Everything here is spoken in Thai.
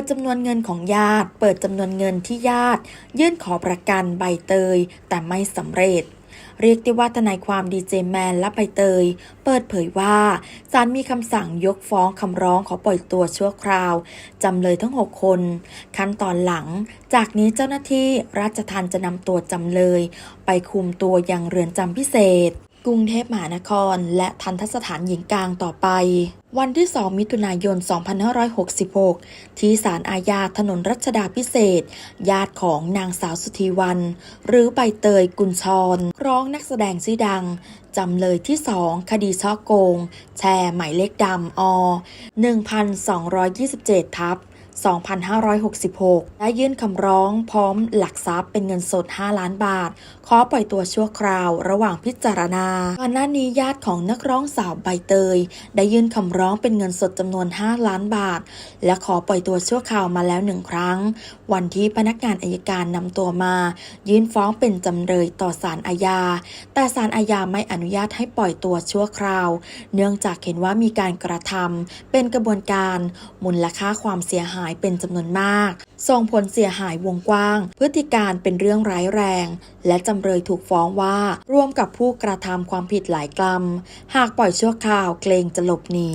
ดจำนวนเงินของญาติ เปิดจำนวนเงินที่ญาติ ยื่นขอประกันใบเตย แต่ไม่สำเร็จ เรียกได้ว่าทนายความดีเจแมนและใบเตย เปิดเผยว่าศาลมีคำสั่งยกฟ้องคำร้องขอปล่อยตัวชั่วคราวจำเลยทั้ง 6 คน ขั้นตอนหลัง จากนี้เจ้าหน้าที่ราชทัณฑ์จะนำตัวจำเลย ไปคุมตัวยังเรือนจำพิเศษ กรุงเทพมหานคร และทันทสถานหญิงกลางต่อไป วันที่ 2 มิถุนายน 2566 ที่ศาลอาญาถนนรัชดาพิเศษ ญาติของนางสาวสุธีวัน หรือใบเตยกุลชรร้องนักแสดงชื่อดัง จำเลยที่ 2 คดีช่อโกง แชร์หมายเลขดำอ 1227 ทับ 2566 ได้ยื่นคำร้องพร้อมหลักทรัพย์เป็นเงินสด 5 ล้านบาท ขอปล่อยตัวชั่วคราวระหว่างพิจารณาก่อนหน้านี้ญาติของนักร้องสาวใบเตย ได้ยื่นคำร้องเป็นเงินสดจำนวน 5 ล้านบาท และขอปล่อยตัวชั่วคราวมาแล้วหนึ่งครั้ง วันที่พนักงานอายการนำตัวมา ยื่นฟ้องเป็นจำเลยต่อศาลอาญา แต่ศาลอาญาไม่อนุญาตให้ปล่อยตัวชั่วคราว เนื่องจากเห็นว่ามีการกระทำเป็นกระบวนการมูลค่าความเสียหายายเป็นจำนวนมาก ส่งผลเสียหายวงกว้าง พฤติการเป็นเรื่องร้ายแรง และจำเลยถูกฟ้องว่า ร่วมกับผู้กระทำความผิดหลายกรรม หากปล่อยชั่วคราวเกรงจะหลบหนี